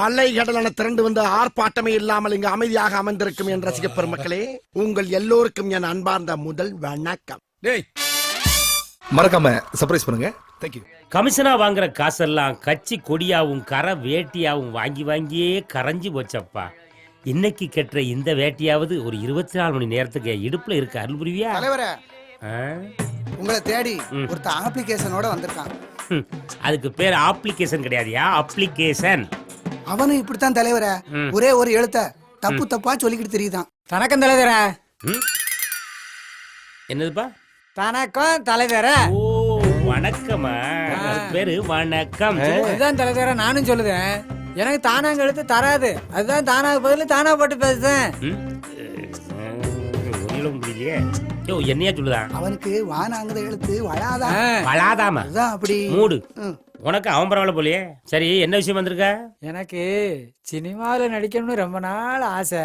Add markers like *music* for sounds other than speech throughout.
அலை கடலான திரண்டு வந்து ஆர்ப்பாட்டமே இல்லாமல் இங்கு அமைதியாக அமர்ந்திருக்கும் என் ரசிக பெருமக்களே உங்கள் எல்லோருக்கும் என் அன்பார்ந்த முதல் வணக்கம். டேய். மறக்காம சர்ப்ரைஸ் பண்ணுங்க. தேங்க்யூ கமிஷனா வாங்குற காசெல்லாம் கட்சி கொடியாவும் கரை வேட்டியாவும் வாங்கி வாங்கியே கரைஞ்சு போச்சப்பா. இன்னைக்கு கெட்டுற இந்த வேட்டியாவது ஒரு இருபத்தி நாலு மணி நேரத்துக்கு இடுப்புல இருக்கு அருள் புரிவியா? தலைவரே? உங்களை தேடி. ஒருத்த ஆப்ளிகேஷனோட வந்திருக்கான். அதுக்கு பேர் அப்ளிகேஷன் கிடையாதுயா? அப்ளிகேஷன் அவனும் இப்படித்தான் தலைவரே. ஒரே ஒரு எழுத்த தப்பு தப்பா சொல்லிக்கிட்டு தெரியுதான் வணக்கம் தலைவர என்னதுப்பா வணக்கம் தலைவர ஓ வணக்கமா பேரு வணக்கம் அதுதான் தலைவர நானும் சொல்லுதேன் எனக்கு தானாங்க எழுத்து தராது அதுதான் தானாக பதில் தானா போட்டு பேசுதேன் புரியலையே யோ என்னையா சொல்லுதான் அவனுக்கு வானாங்கிற எழுத்து வளாதான் ஆ, வளாதாமா? அதுதான் அப்படி. மூடு. உனக்கு அவன் பரவாயில்ல போலயே. சரி என்ன விஷயம் வந்திருக்க? எனக்கு சினிமாவில் நடிக்கணும்னு ரொம்ப நாள் ஆசை.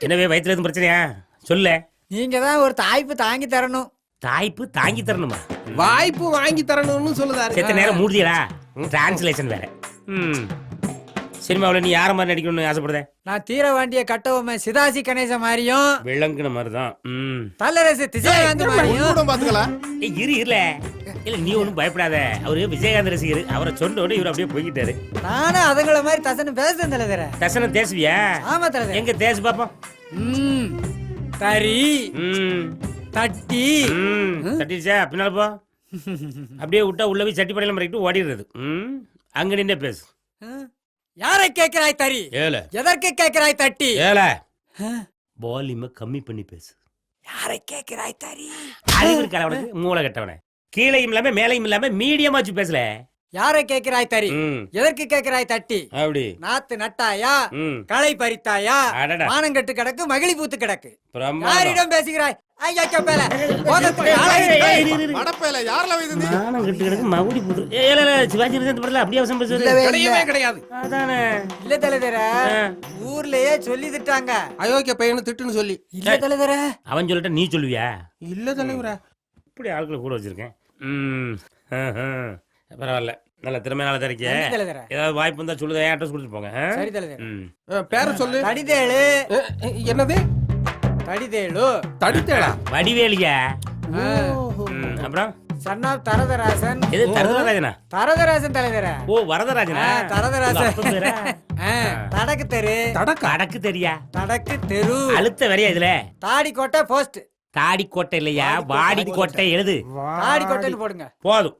என்னவே வயித்துல எதுவும் பிரச்சனையா? சொல்ல. நீங்க தான் ஒரு தாய்ப்பு தாங்கி தரணும். தாய்ப்பு தாங்கி தரணுமா? வாய்ப்பு வாங்கி தரணும்னு சொல்லுதாரு. செத்த நேரம் மூடியடா டிரான்ஸ்லேஷன் வேற. ம். சினிமாவில் நீ யார மாதிரி நடிக்கணும்னு ஆசைப்படுத? நான் தீர வேண்டிய கட்டவுமே சிதாசி கணேச மாதிரியும் விளங்குன மாதிரி தான் ம். தல்லரசு திசைகாந்த் மாதிரியும். பாத்துக்கலாம் ஏய், இரு இருல. இல்ல நீ ஒன்றும் பயப்படாத. அவரு விஜயகாந்த் ரசிகர். அவரை சொன்ன உடனே இவர் அப்படியே போய்கிட்டாரு நானும் அதுங்கள மாதிரி தசன்னு பேசுறேன் தலைவர தசனம் தேசுவியா? ஆமா தலைவர எங்க தேசு பாப்போம்? ம். தறி. ம். தட்டி. ம். தட்டிடுச்சா? பின்னால போ. அப்படியே விட்டா உள்ள போய் சட்டி படையில மறைக்கிட்டு ஓடிடுறது. ம். அங்க நின்னே பேசு. யாரை கேட்கிறாய் தறி? ஏல எதற்கு கேட்கிறாய் தட்டி? ஏல? வால்யூமை கம்மி பண்ணி பேசு. யாரை கேட்கிறாய் தறி? அறிவு இருக்கா அவனுக்கு? மூளை கட்டவனே. கீழையும் இல்லாம மேலையும் இல்லாம மீடியமா வச்சு பேசல. யாரை கேட்கிறாய் தறி? ம். எதற்கு கேட்கிறாய் தட்டி? அப்படி. நாத்து நட்டாயா? களை பறித்தாயா? அடடா. மானங்கட்டு கிடக்கு மகிழி பூத்து கிடக்கு. யாரிடம் பேசுகிறாய். ஊர்லயே சொல்லி திட்டாங்க அயோக்கிய பையனு திட்டுன்னு சொல்லி. இல்ல தலைவர. அவன் சொல்லிட்ட நீ சொல்லுவியா? இல்ல தலைவரா. இப்படி ஆட்களை கூட வச்சிருக்கேன். பரவாயில்ல. நல்ல திறமை நல்லா தலைவர ஏதாவது வாய்ப்பு இருந்தா சொல்லுங்க அட்ரஸ் கொடுத்துட்டு போங்க ஆ? சரி தலைவர ம். பேர சொல்லு. தடிதேழு அஹ், அஹ், என்னது? தடிதேழு தடித்தேடா வடிவேலியா. ம், அப்புறம்? Son of Tharatharasan. எது தரதராஜனா? தரதராசன் தலைவர ஓ வரதராஜனா? ஆ, தரதராஜன். உங்க அப்பன் பேரா? ஆ, தடக்கு தெரு. தடக்கா? கடக்கு தெரியா? தடக்கு தெரு. அழுத்த வரையா இதுல? தாடி கோட்டை போஸ்ட் தாடி கோட்டை இல்லையா? வாடி கோட்டை எழுது. தாடி கோட்டைன்னு போடுங்க. போதும்.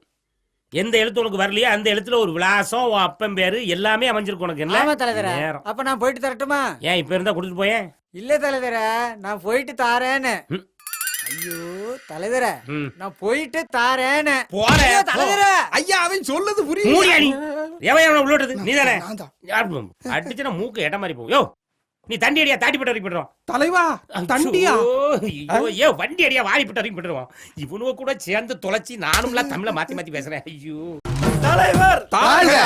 எந்த எழுத்து உனக்கு வரலையோ அந்த எழுத்துல ஒரு விலாசம் உன் அப்பன் பேரு எல்லாமே அமைஞ்சிருக்கு உனக்கு ஆமா என்ன தலைவர. நேரம். அப்ப நான் போயிட்டு தரட்டுமா? ஏன் இப்ப இருந்தா கொடுத்துட்டு போயேன் இல்ல தலைவர நான் போயிட்டு தாரேன்னு. ம். ஐயோ தலைவர ம். நான் போயிட்டு தாரேன்னு. போறேன். ஐயோ, தலைவர. ஐயா அவன் மூடியா புரியுது. நீ? எவன் எவனை நீ தானே? நான் தான். அடிச்சுனா மூக்கு எட்ட மாதிரி போகும். யோ நீ தண்டி அடியா தாட்டி போட்டு வரைக்கும் தலைவா தண்டியா? ஐயோ ஐயோ வண்டி அடியா வாரி போட்டு வரைக்கும் போட்டுருவோம் இவனுவ கூட சேர்ந்து தொலைச்சி நானும்ல தமிழ மாத்தி மாத்தி பேசுறேன். ஐயோ. தலைவர் தாழ்க.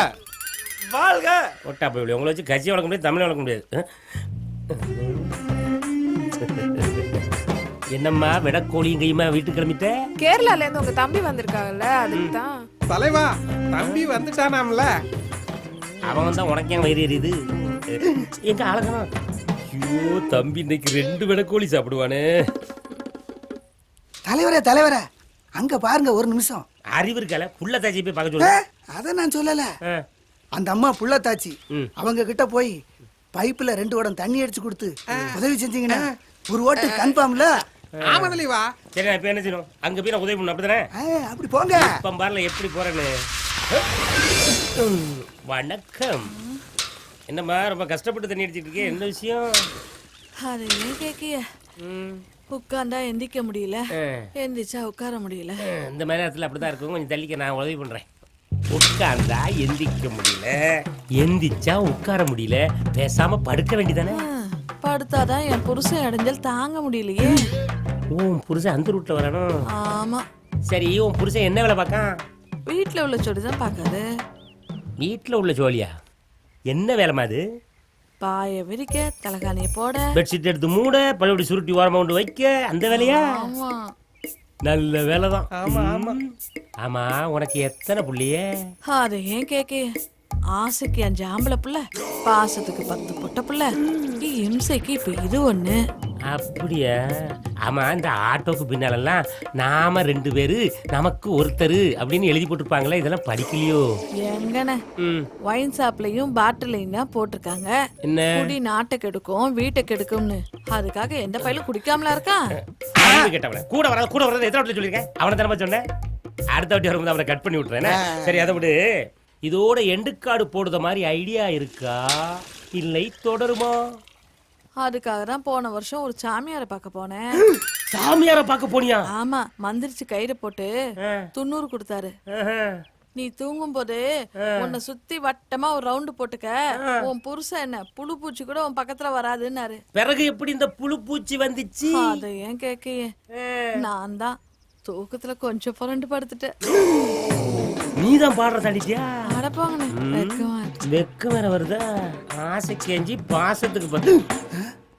வாழ்க. ஒட்டா போய் உங்களை வச்சு கட்சி வளர்க்க முடியாது தமிழ் வளர்க்க முடியாது. என்னம்மா விடக்கோழியும் கையுமா வீட்டுக்கு கிளம்பிட்ட? கேரளால இருந்து உங்க தம்பி வந்திருக்காங்கல்ல அதுக்கு தான். தலைவா தம்பி வந்துட்டானாம்ல. அவன் வந்தா உனக்கு வயிறு எரியுது? எங்க அழகா ஐயோ தம்பி இன்னைக்கு ரெண்டு விடக்கோழி சாப்பிடுவானே. தலைவரே தலைவரே. அங்க பாருங்க ஒரு நிமிஷம். அறிவு இருக்கால புள்ள தாச்சி போய் பார்க்க சொல்லு அத நான் சொல்லல. அந்த அம்மா புள்ளத்தாச்சி ம். அவங்க கிட்ட போய் பைப்புல ரெண்டு உடம் தண்ணி அடிச்சு கொடுத்து உதவி செஞ்சீங்கன்னா ஒரு ஓட்டு கன்ஃபார்ம்ல? ஆமா தலைவா. சரி நான் இப்ப என்ன செய்யணும்? அங்க போய் நான் உதவி பண்ணணும் அப்படிதானே? அப்படி போங்க. இப்ப பாருல எப்படி போறேன்னு. வணக்கம். என்னம்மா ரொம்ப கஷ்டப்பட்டு தண்ணி அடிச்சிட்டு இருக்கே என்ன விஷயம்? அது ஏன் கேக்கிய ம், உட்கார்ந்தா எந்திக்க முடியல. எந்திரிச்சா உட்கார முடியல. இந்த மாதிரி நேரத்தில் அப்படிதான் இருக்கும். கொஞ்சம் தள்ளிக்க நான் உதவி பண்றேன். உட்கார்ந்தா எந்திக்க முடியல. எந்திச்சா உட்கார முடியல. பேசாம படுக்க வேண்டியதானே? படுத்தாதான் என் புருஷன் இடைஞ்சல் தாங்க முடியலையே. உன் புருஷன் அந்த ரூட்ல வரணும் ஆமா. சரி உன் புருஷன் என்ன வேலை பார்க்கான்? வீட்ல உள்ள சொடி தான் பாக்காது வீட்டில் உள்ள ஜோலியா? என்ன வேலைமா அது பாய விரிக்க தலகாணிய போட. பெட்ஷீட் எடுத்து மூட பழையபடி சுருட்டி ஓரமா கொண்டு வைக்க அந்த வேலையா? ஆமா. நல்ல வேலை தான் ஆமா. ஆமா ஆமா உனக்கு எத்தனை புள்ளிய? அது ஏன் கேக்கிய ஆசைக்கு அஞ்சு ஆம்பளை புள்ள பாசத்துக்கு பத்து பொட்ட புள்ள. இம்சைக்கு இப்ப இது ஒண்ணு. அப்படியா? ஆமா இந்த ஆட்டோக்கு பின்னாலெல்லாம் நாம ரெண்டு பேரு நமக்கு ஒருத்தர் அப்படின்னு எழுதி போட்டிருப்பாங்களே இதெல்லாம் படிக்கலையோ? எங்கன ம். ஒயின் ஷாப்லயும் பாட்டிலையும் தான் போட்டிருக்காங்க. என்ன? குடி நாட்டை கெடுக்கும் வீட்டை கெடுக்கும்னு. அதுக்காக எந்த பையலும் குடிக்காமலா இருக்கான் அறிவு கேட்டவன கூட வராது கூட வராது எத்தனை வாட்டி சொல்லியிருக்கேன்? அவனை தரமா சொன்னேன்? அடுத்த வாட்டி வரும்போது அவனை கட் பண்ணி விட்டுறேன்? சரி அதை விடு. இதோட எண்டுக்காடு போடுற மாதிரி ஐடியா இருக்கா? இல்லை தொடருமா? அதுக்காக தான் போன வருஷம் ஒரு சாமியாரை பார்க்க போனேன். *clears throat* சாமியார பார்க்க போனியா? ஆமா மந்திரிச்சு கயிறு போட்டு. துண்ணூறு கொடுத்தாரு. நீ தூங்கும் போது உன்னை சுத்தி வட்டமா ஒரு ரவுண்டு போட்டுக்க. உன் புருஷன் என்ன புழு பூச்சி கூட உன் பக்கத்துல வராதுன்னாரு. பிறகு எப்படி இந்த புழு பூச்சி வந்துச்சு? அத ஏன் கேக்கையே நான் தான் தூக்கத்துல கொஞ்சம் புரண்டு படுத்துட்டேன். நீதான் பாடுற தடிச்சியா அடப்பாங்கண்ணே வெக்கமா வெக்கம் வேற வருதா? ஆசை கேஞ்சி பாசத்துக்கு பத்து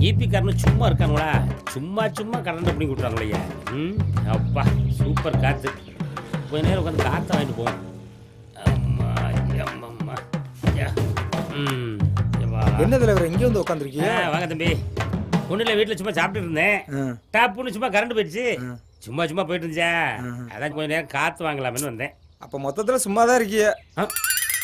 ஈபி காரனு சும்மா இருக்காங்களா? சும்மா சும்மா கரண்ட் பண்ணி விட்டுறாங்களே ம் அப்பா சூப்பர் காத்து. கொஞ்ச நேரம் உட்காந்து காத்து வாங்கிட்டு போவோம் அம்மா அம்மம்மா யா. ம். என்ன தலைவர் இங்க வந்து உட்காந்துருக்கீங்க வாங்க தம்பி. இல்ல வீட்டுல சும்மா சாப்பிட்டு இருந்தேன். டாப்புன்னு சும்மா கரண்ட் போயிடுச்சு. சும்மா சும்மா போயிட்டு இருந்துச்சா? அதான் கொஞ்ச நேரம் காத்து வாங்கலாம்னு வந்தேன். அப்ப மொத்தத்துல சும்மா தான் இருக்கீங்க ஆ.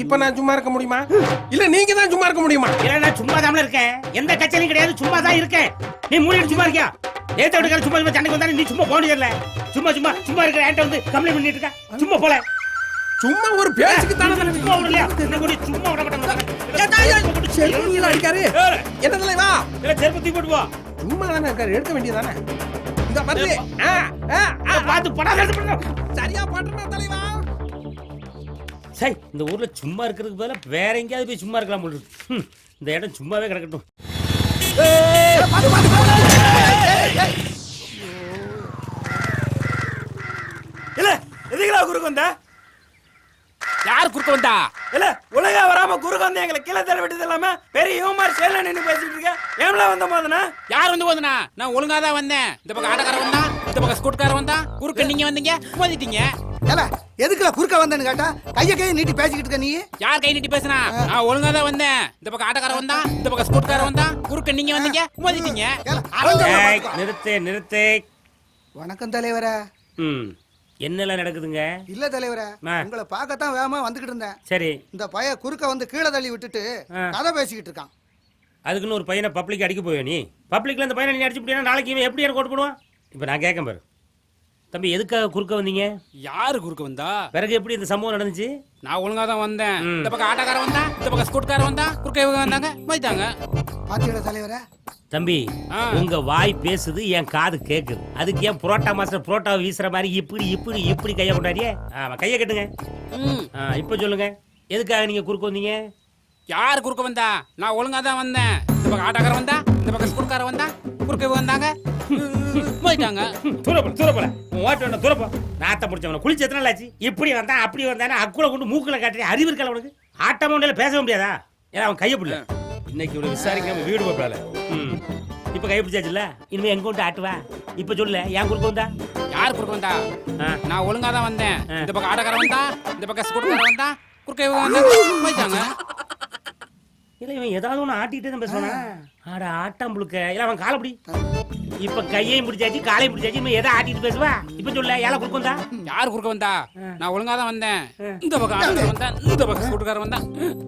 இப்ப நான் சும்மா இருக்க முடியுமா? இல்ல நீங்க தான் சும்மா இருக்க முடியுமா? இல்ல நான் சும்மா தான் இருக்கேன். எந்த கச்சனையும் கிடையாது சும்மா தான் இருக்கேன். நீ மூணு சும்மா இருக்கியா? ஏத்த விட்டுக்கார சும்மா சும்மா சண்டைக்கு வந்தாலும் நீ சும்மா போக முடியல சும்மா சும்மா சும்மா இருக்கிற என்கிட்ட வந்து கம்ப்ளைண்ட் பண்ணிட்டு இருக்க? சும்மா போல. சும்மா ஒரு பேச்சுக்கு தானே. சும்மா விடலையா? என்ன கூட சும்மா விட மாட்டேன் செருப்புல அடிக்காரு என்ன தலைவா இல்ல செருப்பு தூக்கி போட்டு போ. சும்மா தானே இருக்காரு எடுக்க வேண்டியதானே இந்த ஆ, பார்த்து பண்ண சரியா பண்றா தலைவா? சரி இந்த ஊர்ல சும்மா இருக்கிறதுக்கு பதிலா வேற எங்கேயாவது போய் சும்மா இருக்கலாம் போல இந்த இடம் சும்மாவே கிடக்கட்டும். இல்ல எதுக்குடா குறுக்கு வந்த? யார் குறுக்க வந்தா? இல்ல ஒழுங்கா வராம குறுக்கு வந்து எங்களை கீழே தர விட்டது இல்லாம பெரிய இவமாரி சேல நின்னு பேசிட்டு இருக்க. ஏம்ல வந்த போதுனா யார் வந்து போதுனா நான் ஒழுங்கா தான் வந்தேன். இந்த பக்கம் ஆட்டக்காரன் வந்தா இந்த பக்கம் ஸ்கூட்காரன் வந்தா குறுக்க நீங்க வந்தீங்க. மோதிட்டீங்க. ஏல எதுக்குல குறுக்க வந்தேன்னு கேட்டா? கைய கைய நீட்டி பேசிக்கிட்டு இருக்க நீ யார் கை நீட்டி பேசுனா? நான் ஒழுங்கா தான் வந்தேன். இந்த பக்கம் ஆட்டக்காரன் வந்தா இந்த பக்கம் ஸ்கூட்காரன் வந்தா குறுக்க நீங்க வந்தீங்க மோதிட்டீங்க. நிறுத்து நிறுத்து. வணக்கம் தலைவரே. ம். என்னெல்லாம் நடக்குதுங்க? இல்ல தலைவரே. உங்களை பார்க்கத்தான் வேகமா வந்துகிட்டு இருந்தேன். சரி. இந்த பைய குறுக்க வந்து கீழே தள்ளி விட்டுட்டு. கதை பேசிக்கிட்டு இருக்கான். அதுக்குன்னு ஒரு பையனை பப்ளிக் அடிக்க போவே நீ? பப்ளிக்ல இந்த பையனை நீ அடிச்சு நாளைக்கு இவன் எப்படி எனக்கு ஓட்டு போடுவான்? இப்போ நான் கேட்க பாரு. தம்பி எதுக்காக குறுக்க வந்தீங்க? யாரு குறுக்க வந்தா? பிறகு எப்படி இந்த சம்பவம் நடந்துச்சு? நான் ஒழுங்கா தான் வந்தேன். இந்த பக்கம் ஆட்டக்காரன் வந்தா இந்த பக்கம் ஸ்கூட்காரன் வந்தா குறுக்க இவங்க வந்தாங்க மோதிட்டாங்க பாத்தீங்களா தலைவரே. தம்பி ஆ. உங்க வாய் பேசுது என் காது கேக்குது. அதுக்கு ஏன் புரோட்டா மாஸ்டர் புரோட்டா வீசுற மாதிரி இப்படி இப்படி இப்படி கைய கொண்டாடியே? ஆமா கைய கட்டுங்க. இப்போ சொல்லுங்க. எதுக்காக நீங்க குறுக்க வந்தீங்க? யார் குறுக்க வந்தா? நான் ஒழுங்கா தான் வந்தேன். இந்த பக்கம் ஆட்டக்காரன் வந்தா இந்த பக்கம் ஸ்கூட்காரன் வந்தா குறுக்க வந்தாங்க மோதிட்டாங்க தூரப்போல தூரப்போல உன் ஓட்டு வேண்டாம் தூரப்போ. நாத்த முடிச்சவன குளிச்சு எத்தனை ஆச்சு இப்படி வந்தான் அப்படி வந்தானே அக்குல கொண்டு மூக்குல காட்டி அறிவு இருக்கல உனக்கு? ஆட்டமா உண்டால பேச முடியாதா? ஏன்னா அவன் கைய பிடில இன்னைக்கு இவனை விசாரிக்காம வீடு போப்பால இப்ப கை பிடிச்சாச்சுல்ல? இனிமே எங்க கொண்டு ஆட்டுவா? இப்ப சொல்லு என் குறுக்க வந்தா? யார் குறுக்க வந்தா. நான் ஒழுங்கா தான் வந்தேன். இந்த பக்கம் ஆட்டக்காரன் வந்தா இந்த பக்கம் ஸ்கூட்டர்காரன் வந்தா குறுக்க இவங்க வந்தா போயிட்டாங்க. இல்ல இவன் ஏதாவது ஒண்ணு ஆட்டிட்டு தான் பேசுவானா? ஆட ஆட்டம் புழுக்க. இல்ல அவன் காலை பிடி. இப்ப கையையும் பிடிச்சாச்சு காலையும் பிடிச்சாச்சு இவன் எதை ஆட்டிட்டு பேசுவா? இப்ப சொல்ல ஏழை குறுக்க வந்தா? யார் குறுக்க வந்தா? நான் ஒழுங்கா தான் வந்தேன். இந்த பக்கம் ஆட்டக்காரன் வந்தா இந்த பக்கம் ஸ்கூட்டர்காரன் வந்தா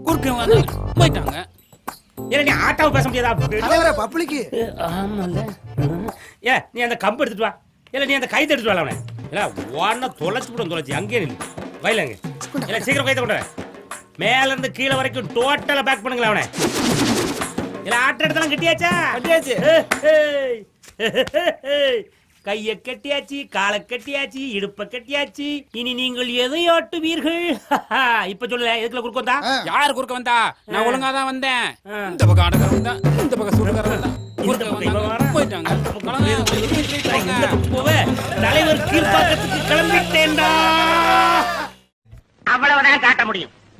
குறுக்க வந்தா போயிட்டாங்க. ஏன்னா நீ ஆட்டாவை பேச முடியாதா? பப்ளிக்கு. ஆமால ஏ நீ அந்த கம்பு எடுத்துட்டு வா. இல்ல நீ அந்த கைத்தை எடுத்துட்டு வா அவனை. இல்ல ஒன்ன தொலைச்சு விடும் தொலைச்சு அங்கேயே நில்லு. வயலங்க இல்ல சீக்கிரம் கைத்தை கொண்டு. மேல இருந்து கீழே வரைக்கும் டோட்டலா பேக் பண்ணுங்களா அவனை. இல்ல ஆட்ட இடத்தெல்லாம் கட்டியாச்சா? கட்டியாச்சு. கைய கட்டியாச்சு காலை கட்டியாச்சு இடுப்ப கட்டியாச்சு. இனி நீங்கள் எதை ஆட்டுவீர்கள்? இப்ப சொல்லல எதுக்குள்ள குறுக்க வந்தா? யார் குறுக்க வந்தா? நான் ஒழுங்கா தான் வந்தேன். இந்த பக்கம் ஆட்டக்காரன் வந்தா இந்த பக்கம் ஸ்கூட்டர்காரன் வந்தா. தலைவர் கீழ்ப்பாக்கத்துக்கு கிளம்பிட்டேன்டா. அவ்வளவுதான் காட்ட முடியும்.